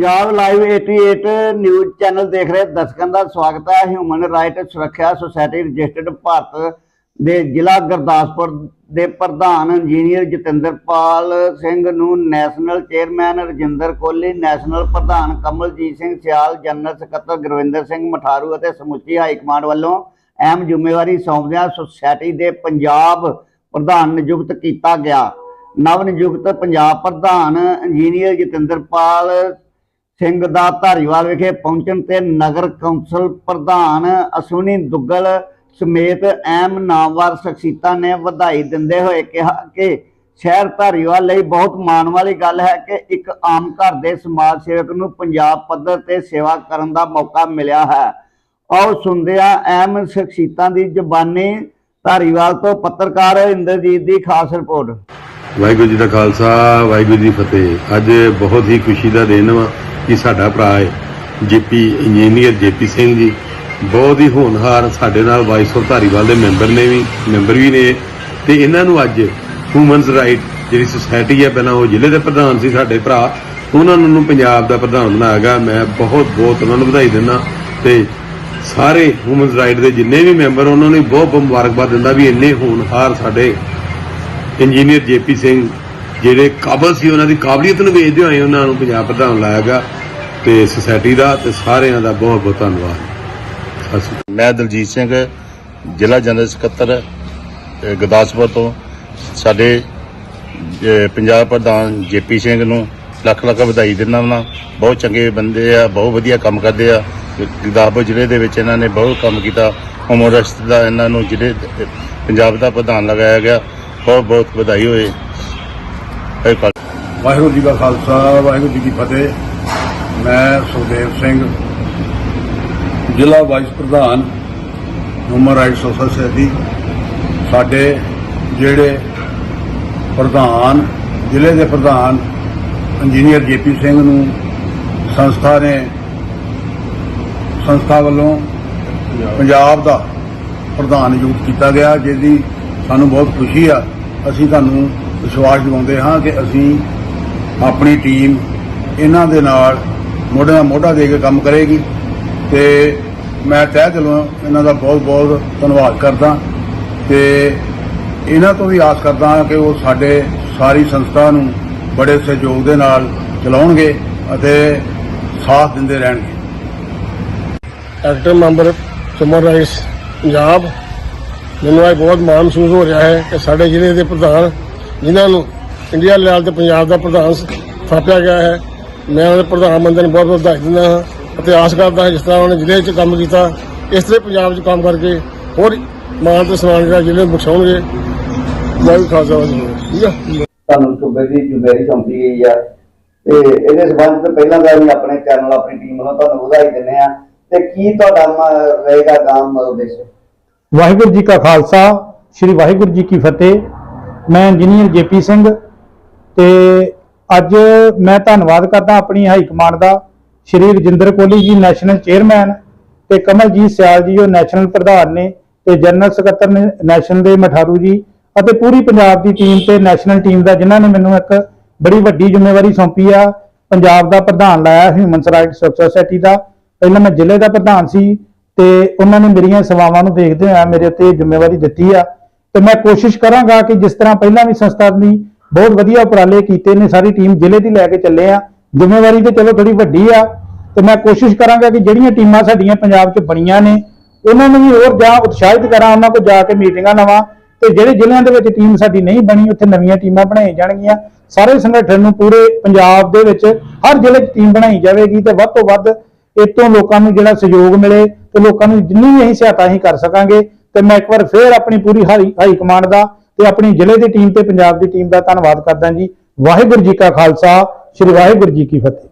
Punjab live 88 news channel ਦੇਖ ਰਹੇ ਦਰਸ਼ਕਾਂ ਦਾ ਸਵਾਗਤ ਹੈ। ਹਿਊਮਨ ਰਾਈਟ ਸੁਰੱਖਿਆ ਸੁਸਾਇਟੀ ਰਜਿਸਟਰਡ ਭਾਰਤ ਦੇ ਜ਼ਿਲ੍ਹਾ ਗੁਰਦਾਸਪੁਰ ਦੇ ਪ੍ਰਧਾਨ ਇੰਜੀਨੀਅਰ ਜਤਿੰਦਰਪਾਲ ਸਿੰਘ ਨੂੰ national chairman Rajinder Kohli, national ਪ੍ਰਧਾਨ ਕਮਲਜੀਤ ਸਿੰਘ ਸਿਆਲ, ਜਨਰਲ ਸਕੱਤਰ ਗੁਰਵਿੰਦਰ ਸਿੰਘ ਮਠਾਰੂ ਅਤੇ ਸਮੁੱਚੀ ਹਾਈ ਕਮਾਂਡ ਵੱਲੋਂ ਅਹਿਮ ਜ਼ਿੰਮੇਵਾਰੀ ਸੌਂਪਦਿਆਂ ਸੁਸਾਇਟੀ ਦੇ ਪੰਜਾਬ ਪ੍ਰਧਾਨ ਨਿਯੁਕਤ ਕੀਤਾ ਗਿਆ। ਨਵ ਨਿਯੁਕਤ ਪੰਜਾਬ ਪ੍ਰਧਾਨ ਇੰਜੀਨੀਅਰ ਜਤਿੰਦਰਪਾਲ ਸਿੰਘ ਦਾ ਧਾਰੀਵਾਲ ਵਿਖੇ ਪਹੁੰਚਣ ਤੇ ਨਗਰ ਕੌਂਸਲ ਪ੍ਰਧਾਨ ਅਸ਼ਵਨੀ ਦੁੱਗਲ ਸਮੇਤ ਅਹਿਮ ਨਾਮਵਰ ਸ਼ਖਸੀਅਤਾਂ ਨੇ ਵਧਾਈ ਦਿੰਦੇ ਹੋਏ ਕਿਹਾ ਕਿ ਸ਼ਹਿਰ ਧਾਰੀਵਾਲ ਲਈ ਬਹੁਤ ਮਾਣ ਵਾਲੀ ਗੱਲ ਹੈ ਕਿ ਇੱਕ ਆਮ ਘਰ ਦੇ ਸਮਾਜ ਸੇਵਕ ਨੂੰ ਪੰਜਾਬ ਪੱਧਰ ਤੇ ਸੇਵਾ ਕਰਨ ਦਾ ਮੌਕਾ ਮਿਲਿਆ ਹੈ। ਆਓ ਸੁਣਦੇ ਹਾਂ ਅਹਿਮ ਸ਼ਖਸੀਅਤਾਂ ਦੀ ਜ਼ੁਬਾਨੀ ਧਾਰੀਵਾਲ ਤੋਂ ਪੱਤਰਕਾਰ ਇੰਦਰਜੀਤ ਦੀ ਖਾਸ ਰਿਪੋਰਟ। ਵਾਹਿਗੁਰੂ ਜੀ ਦਾ ਖਾਲਸਾ, ਵਾਹਿਗੁਰੂ ਜੀ ਫਤਿਹ। ਅੱਜ ਬਹੁਤ ਹੀ ਖੁਸ਼ੀ ਦਾ ਦਿਨ ਵਾ ਕਿ ਸਾਡਾ ਭਰਾ ਹੈ GP engineer GP Singh ji. ਬਹੁਤ ਹੀ ਹੋਣਹਾਰ ਸਾਡੇ ਨਾਲ ਵਾਈਸ ਆਫ ਧਾਰੀਵਾਲ ਦੇ ਮੈਂਬਰ ਨੇ ਵੀ, ਮੈਂਬਰ ਵੀ ਨੇ। ਤੇ ਇਹਨਾਂ ਨੂੰ ਅੱਜ ਹਿਊਮਨਸ ਰਾਈਟ ਜਿਹੜੀ ਸੁਸਾਇਟੀ ਹੈ, ਪਹਿਲਾਂ ਉਹ ਜ਼ਿਲ੍ਹੇ ਦੇ ਪ੍ਰਧਾਨ ਸੀ ਸਾਡੇ ਭਰਾ। ਉਹਨਾਂ ਨੂੰ ਪੰਜਾਬ ਦਾ ਪ੍ਰਧਾਨ ਬਣਾਇਆ ਗਿਆ। ਮੈਂ ਬਹੁਤ ਬਹੁਤ ਉਹਨਾਂ ਨੂੰ ਵਧਾਈ ਦਿੰਦਾ। ਤੇ ਸਾਰੇ ਹਿਊਮਨਸ ਰਾਈਟ ਦੇ ਜਿੰਨੇ ਵੀ ਮੈਂਬਰ, ਉਹਨਾਂ ਨੂੰ ਬਹੁਤ ਬਹੁਤ ਮੁਬਾਰਕਬਾਦ ਦਿੰਦਾ ਵੀ ਇੰਨੇ ਹੋਣਹਾਰ ਸਾਡੇ ਇੰਜੀਨੀਅਰ ਜੇਪੀ ਸਿੰਘ ਜਿਹੜੇ ਕਾਬਲ ਸੀ ਉਹਨਾਂ ਦੀ ਕਾਬਲੀਅਤ ਨੂੰ ਵੇਚਦੇ ਹੋਏ ਉਹਨਾਂ ਨੂੰ ਪੰਜਾਬ ਪ੍ਰਧਾਨ ਲਾਇਆ ਗਿਆ ਤੇ ਸੁਸਾਇਟੀ ਦਾ ਤੇ ਸਾਰਿਆਂ ਦਾ ਬਹੁਤ ਬਹੁਤ ਧੰਨਵਾਦ। ਸਤਿ ਸ਼੍ਰੀ ਅਕਾਲ। ਮੈਂ ਦਲਜੀਤ ਸਿੰਘ ਜ਼ਿਲ੍ਹਾ ਜਨਰਲ ਸਕੱਤਰ ਅਹ, ਗੁਰਦਾਸਪੁਰ ਤੋਂ। ਸਾਡੇ ਪੰਜਾਬ ਪ੍ਰਧਾਨ ਜੇਪੀ ਸਿੰਘ ਨੂੰ ਲੱਖ ਲੱਖ ਵਧਾਈ ਦਿੰਦਾ ਹਾਂ ਬਹੁਤ ਚੰਗੇ ਬੰਦੇ ਆ ਬਹੁਤ ਵਧੀਆ ਕੰਮ ਕਰਦੇ ਆ। ਗੁਰਦਾਸਪੁਰ ਜ਼ਿਲ੍ਹੇ ਦੇ ਵਿੱਚ ਇਹਨਾਂ ਨੇ ਬਹੁਤ ਕੰਮ ਕੀਤਾ। ਉਮਰਸਤ ਦਾ ਇਹਨਾਂ ਨੂੰ ਜ਼ਿਲ੍ਹੇ ਪੰਜਾਬ ਦਾ ਪ੍ਰਧਾਨ ਲਗਾਇਆ ਗਿਆ ਬਹੁਤ ਬਹੁਤ ਵਧਾਈ ਹੋਏ। ਵਾਹਿਗੁਰੂ ਜੀ ਕਾ ਖਾਲਸਾ, ਵਾਹਿਗੁਰੂ ਜੀ ਕੀ ਫਤਿਹ। ਮੈਂ ਸੁਖਦੇਵ ਸਿੰਘ, ਜ਼ਿਲ੍ਹਾ ਵਾਈਸ ਪ੍ਰਧਾਨ ਹਿਊਮਨ ਰਾਈਟਸ ਸੋਸਾਇਟੀ ਸਾਡੇ ਜਿਹੜੇ ਪ੍ਰਧਾਨ, ਜ਼ਿਲ੍ਹੇ ਦੇ ਪ੍ਰਧਾਨ ਇੰਜੀਨੀਅਰ ਜੇਪੀ ਸਿੰਘ ਨੂੰ ਸੰਸਥਾ ਨੇ, ਸੰਸਥਾ ਵੱਲੋਂ ਪੰਜਾਬ ਦਾ ਪ੍ਰਧਾਨ ਨਿਯੁਕਤ ਕੀਤਾ ਗਿਆ, ਜਿਹਦੀ ਸਾਨੂੰ ਬਹੁਤ ਖੁਸ਼ੀ ਆ। ਅਸੀਂ ਤੁਹਾਨੂੰ ਵਿਸ਼ਵਾਸ ਦਿਵਾਉਂਦੇ ਹਾਂ ਕਿ ਅਸੀਂ ਆਪਣੀ ਟੀਮ ਇਹਨਾਂ ਦੇ ਨਾਲ ਮੋਢੇ ਨਾਲ ਮੋਢਾ ਦੇ ਕੇ ਕੰਮ ਕਰੇਗੀ। ਤੇ ਮੈਂ ਤਹਿ ਦਿਲੋਂ ਇਹਨਾਂ ਦਾ ਬਹੁਤ ਬਹੁਤ ਧੰਨਵਾਦ ਕਰਦਾ ਤੇ ਇਹਨਾਂ ਤੋਂ ਵੀ ਆਸ ਕਰਦਾ ਹਾਂ ਕਿ ਉਹ ਸਾਡੇ ਸਾਰੀ ਸੰਸਥਾ ਨੂੰ ਬੜੇ ਸਹਿਯੋਗ ਦੇ ਨਾਲ ਚਲਾਉਣਗੇ ਅਤੇ ਸਾਥ ਦਿੰਦੇ ਰਹਿਣਗੇ। Active member human rights Punjab, ਮੈਨੂੰ ਅੱਜ ਬਹੁਤ ਮਾਣ ਮਹਿਸੂਸ ਹੋ ਰਿਹਾ ਹੈ ਕਿ ਸਾਡੇ ਜ਼ਿਲ੍ਹੇ ਦੇ ਪ੍ਰਧਾਨ ਜਿਨ੍ਹਾਂ ਨੂੰ ਇੰਡੀਆ ਲੈਵਲ ਤੇ ਪੰਜਾਬ ਦਾ ਪ੍ਰਧਾਨ ਥਾਪਿਆ ਗਿਆ ਹੈ। ਮੈਂ ਉਹਦੇ ਪ੍ਰਧਾਨ ਮੰਤਰੀ ਨੂੰ ਬਹੁਤ ਬਹੁਤ ਵਧਾਈ ਦਿੰਦਾ ਹਾਂ ਅਤੇ ਆਸ ਕਰਦਾ ਹਾਂ ਜਿਸ ਤਰ੍ਹਾਂ ਉਹਨੇ ਜ਼ਿਲ੍ਹੇ 'ਚ ਕੰਮ ਕੀਤਾ ਇਸ ਤਰ੍ਹਾਂ ਪੰਜਾਬ 'ਚ ਕੰਮ ਕਰਕੇ ਹੋਰ ਮਾਣ ਤੇ ਸਨਮਾਨ ਜਿਹੜਾ ਜ਼ਿਲ੍ਹੇ ਨੂੰ ਬਖਸ਼ਾਉਣਗੇ। ਵਾਹਿਗੁਰੂ ਖਾਲਸਾ ਵਾਹਿਗੁਰੂ ਜੀ ਕੀ ਫਤਿਹ। ਤੁਹਾਨੂੰ ਸੂਬੇ ਦੀ ਜ਼ਿੰਮੇਵਾਰੀ ਸੌਂਪੀ ਗਈ ਆ ਤੇ ਇਹਦੇ ਸਬੰਧ ਤੋਂ ਪਹਿਲਾਂ ਦਾ ਵੀ ਆਪਣੇ ਚੈਨਲ ਆਪਣੀ ਟੀਮ ਵੱਲੋਂ ਤੁਹਾਨੂੰ ਵਧਾਈ ਦਿੰਦੇ ਆ ਤੇ ਕੀ ਤੁਹਾਡਾ ਰਹੇਗਾ ਗਾਮ ਉਦੇਸ਼ ਵਾਹਿਗੁਰੂ ਜੀ ਕਾ ਖਾਲਸਾ ਸ੍ਰੀ ਵਾਹਿਗੁਰੂ ਜੀ ਕੀ ਫਤਿਹ। ਮੈਂ ਇੰਜੀਨੀਅਰ ਜੇਪੀ ਸਿੰਘ ਤੇ ਅੱਜ ਮੈਂ ਧੰਨਵਾਦ ਕਰਦਾ ਆਪਣੀ ਹਾਈ ਕਮਾਂਡ ਦਾ, ਸ਼੍ਰੀ ਰਜਿੰਦਰ ਕੋਹਲੀ ਜੀ, ਨੈਸ਼ਨਲ ਚੇਅਰਮੈਨ ਤੇ ਕਮਲਜੀਤ ਸਿਆਲ ਜੀ, ਉਹ ਨੈਸ਼ਨਲ ਪ੍ਰਧਾਨ ਨੇ ਤੇ ਜਨਰਲ ਸਕੱਤਰ ਨੇ ਨੈਸ਼ਨਲ ਦੇ ਮਠਾਰੂ ਜੀ ਅਤੇ ਪੂਰੀ ਪੰਜਾਬ ਦੀ ਟੀਮ ਤੇ ਨੈਸ਼ਨਲ ਟੀਮ ਦਾ, ਜਿਨ੍ਹਾਂ ਨੇ ਮੈਨੂੰ ਇੱਕ ਬੜੀ ਵੱਡੀ ਜ਼ਿੰਮੇਵਾਰੀ ਸੌਂਪੀ ਆ। ਪੰਜਾਬ ਦਾ ਪ੍ਰਧਾਨ ਲਾਇਆ ਹਿਊਮਨ ਰਾਈਟਸ ਸੋਸਾਇਟੀ ਦਾ। ਪਹਿਲਾਂ ਮੈਂ ਜ਼ਿਲ੍ਹੇ ਦਾ ਪ੍ਰਧਾਨ ਸੀ ਤੇ ਉਹਨਾਂ ਨੇ ਮੇਰੀਆਂ ਸੇਵਾਵਾਂ ਨੂੰ ਦੇਖਦੇ ਹੋਇਆ ਮੇਰੇ ਉੱਤੇ ਜ਼ਿੰਮੇਵਾਰੀ ਦਿੱਤੀ ਆ। ਤੇ ਮੈਂ ਕੋਸ਼ਿਸ਼ ਕਰਾਂਗਾ ਕਿ ਜਿਸ ਤਰ੍ਹਾਂ ਪਹਿਲਾਂ ਵੀ ਸੰਸਥਾ ਨੇ ਬਹੁਤ ਵਧੀਆ ਉਪਰਾਲੇ ਕੀਤੇ ਨੇ, ਸਾਰੀ ਟੀਮ ਜ਼ਿਲ੍ਹੇ ਦੀ ਲੈ ਕੇ ਚੱਲੇ ਆ। ਜ਼ਿੰਮੇਵਾਰੀ ਤੇ ਚਲੋ ਥੋੜੀ ਵੱਡੀ ਆ। ਤੇ ਮੈਂ ਕੋਸ਼ਿਸ਼ ਕਰਾਂਗਾ ਕਿ ਜਿਹੜੀਆਂ ਟੀਮਾਂ ਸਾਡੀਆਂ ਪੰਜਾਬ 'ਚ ਬਣੀਆਂ ਨੇ, ਉਹਨਾਂ ਨੂੰ ਵੀ ਹੋਰ ਜਾਂ ਉਤਸ਼ਾਹਿਤ ਕਰਾਂ, ਉਹਨਾਂ ਕੋਲ ਜਾ ਕੇ ਮੀਟਿੰਗਾਂ ਲਵਾਂ ਤੇ ਜਿਹੜੇ ਜ਼ਿਲ੍ਹਿਆਂ ਦੇ ਵਿੱਚ ਟੀਮ ਸਾਡੀ ਨਹੀਂ ਬਣੀ, ਉੱਥੇ ਨਵੀਆਂ ਟੀਮਾਂ ਬਣਾਈਆਂ ਜਾਣਗੀਆਂ। ਸਾਰੇ ਸੰਗਠਨ ਨੂੰ ਪੂਰੇ ਪੰਜਾਬ ਦੇ ਵਿੱਚ ਹਰ ਜ਼ਿਲ੍ਹੇ 'ਚ ਟੀਮ ਬਣਾਈ ਜਾਵੇਗੀ ਤੇ ਵੱਧ ਤੋਂ ਵੱਧ ਇਤੋਂ ਲੋਕਾਂ ਨੂੰ ਜਿਹੜਾ ਸਹਿਯੋਗ ਮਿਲੇ ਤੇ ਲੋਕਾਂ ਨੂੰ ਜਿੰਨੀ ਵੀ ਅਸੀਂ ਸਹਾਇਤਾ ਅਸੀਂ ਕਰ ਸਕਾਂਗੇ ਤੇ ਮੈਂ ਇੱਕ ਵਾਰ ਫੇਰ ਆਪਣੀ ਪੂਰੀ ਹਾਈ ਹਾਈ ਕਮਾਂਡ ਦਾ ਤੇ ਆਪਣੀ ਜ਼ਿਲ੍ਹੇ ਦੀ ਟੀਮ ਤੇ ਪੰਜਾਬ ਦੀ ਟੀਮ ਦਾ ਧੰਨਵਾਦ ਕਰਦਾ ਜੀ। ਵਾਹਿਗੁਰੂ ਜੀ ਕਾ ਖਾਲਸਾ, ਸ੍ਰੀ ਵਾਹਿਗੁਰੂ ਜੀ ਕੀ ਫਤਿਹ।